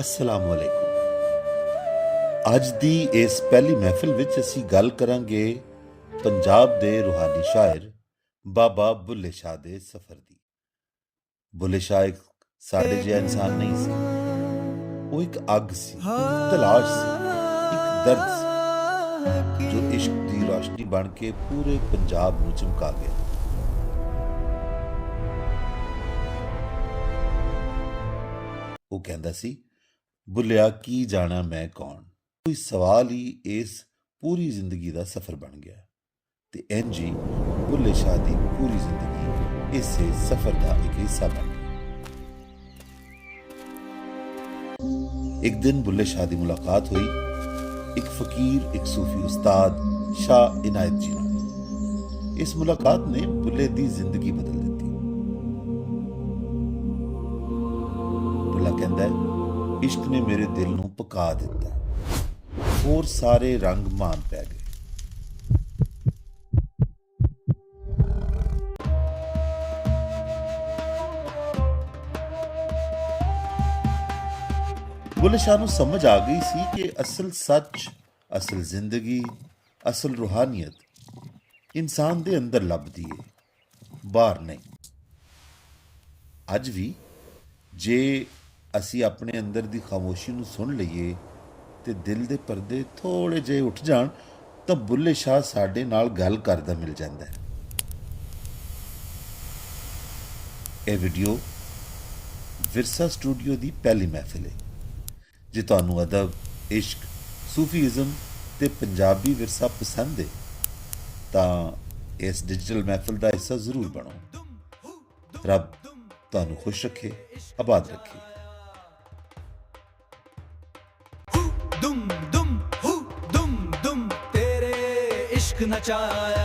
ਅਸਲਾਮ ਵਾਲੇਕੁਮ ਅੱਜ ਦੀ ਇਸ ਪਹਿਲੀ ਮਹਿਫਿਲ ਵਿੱਚ ਅਸੀਂ ਗੱਲ ਕਰਾਂਗੇ ਪੰਜਾਬ ਦੇ ਰੂਹਾਨੀ ਸ਼ਾਇਰ ਬਾਬਾ ਬੁੱਲੇ ਸ਼ਾਹ ਦੇ ਸਫ਼ਰ ਦੀ। ਬੁੱਲੇ ਸ਼ਾਹ ਇੱਕ ਸਾਡੇ ਜਿਹਾ ਇਨਸਾਨ ਨਹੀਂ ਸੀ। ਉਹ ਇੱਕ ਅੱਗ ਸੀ ਤਲਾਸ਼ ਸੀ, ਇੱਕ ਦਰਦ ਸੀ, ਜੋ ਇਸ਼ਕ ਦੀ ਰੋਸ਼ਨੀ ਬਣ ਕੇ ਪੂਰੇ ਪੰਜਾਬ ਨੂੰ ਚਮਕਾ ਗਿਆ। ਉਹ ਕਹਿੰਦਾ ਸੀ ਭੁੱਲਿਆ ਕੀ ਜਾਣਾ ਮੈਂ ਕੌਣ? ਕੋਈ ਸਵਾਲ ਹੀ ਇਸ ਪੂਰੀ ਜ਼ਿੰਦਗੀ ਦਾ ਸਫ਼ਰ ਬਣ ਗਿਆ। ਤੇ ਇੰਜ ਹੀ ਬੁੱਲੇ ਸ਼ਾਹ ਦੀ ਪੂਰੀ ਜ਼ਿੰਦਗੀ ਇਸੇ ਸਫ਼ਰ ਦਾ ਇੱਕ ਹਿੱਸਾ ਬਣ ਗਈ। ਇੱਕ ਦਿਨ ਬੁੱਲੇ ਸ਼ਾਹ ਦੀ ਮੁਲਾਕਾਤ ਹੋਈ। ਇੱਕ ਫਕੀਰ ਇੱਕ ਸੂਫੀ ਉਸਤਾਦ ਸ਼ਾਹ ਇਨਾਇਤ ਜੀ ਨਾਲ। ਇਸ ਮੁਲਾਕਾਤ ਨੇ ਬੁੱਲੇ ਦੀ ਜ਼ਿੰਦਗੀ ਬਦਲ ਦਿੱਤੀ। ਬੁੱਲਾ ਕਹਿੰਦਾ ਹੈ, ਇਸ਼ਕ ਨੇ ਮੇਰੇ ਦਿਲ ਨੂੰ ਪਕਾ ਦਿੱਤਾ। ਹੋਰ ਸਾਰੇ ਰੰਗ ਮਾਨ ਪੈ ਗਏ। ਬੁੱਲੇ ਨੂੰ ਸਮਝ ਆ ਗਈ ਸੀ ਕਿ ਅਸਲ ਸੱਚ, ਅਸਲ ਜ਼ਿੰਦਗੀ, ਅਸਲ ਰੂਹਾਨੀਅਤ ਇਨਸਾਨ ਦੇ ਅੰਦਰ ਲੱਭਦੀ ਹੈ ਬਾਹਰ ਨਹੀਂ। ਅੱਜ ਵੀ ਜੇ ਅਸੀਂ ਆਪਣੇ ਅੰਦਰ ਦੀ ਖਾਮੋਸ਼ੀ ਨੂੰ ਸੁਣ ਲਈਏ ਤੇ ਦਿਲ ਦੇ ਪਰਦੇ ਥੋੜੇ ਜਿਹੇ ਉੱਠ ਜਾਣ, ਤਾਂ ਬੁੱਲੇ ਸ਼ਾਹ ਸਾਡੇ ਨਾਲ ਗੱਲ ਕਰਦਾ ਮਿਲ ਜਾਂਦਾ ਹੈ। ਇਹ ਵੀਡੀਓ ਵਿਰਸਾ ਸਟੂਡੀਓ ਦੀ ਪਹਿਲੀ ਮਹਿਫਿਲ ਹੈ, ਜੇ ਤੁਹਾਨੂੰ ਅਦਬ, ਇਸ਼ਕ ਸੂਫੀਜ਼ਮ ਤੇ ਪੰਜਾਬੀ ਵਿਰਸਾ ਪਸੰਦ ਹੈ, ਤਾਂ ਇਸ ਡਿਜੀਟਲ ਮਹਿਫਿਲ ਦਾ ਹਿੱਸਾ ਜ਼ਰੂਰ ਬਣੋ। ਰੱਬ ਤੁਹਾਨੂੰ ਖੁਸ਼ ਰੱਖੇ, ਆਬਾਦ ਰੱਖੇ। ਦੁਮ ਦੁਮ ਹੂ ਦੁਮ ਦੁਮ ਤੇਰੇ ਇਸ਼ਕ ਨਚਾਇਆ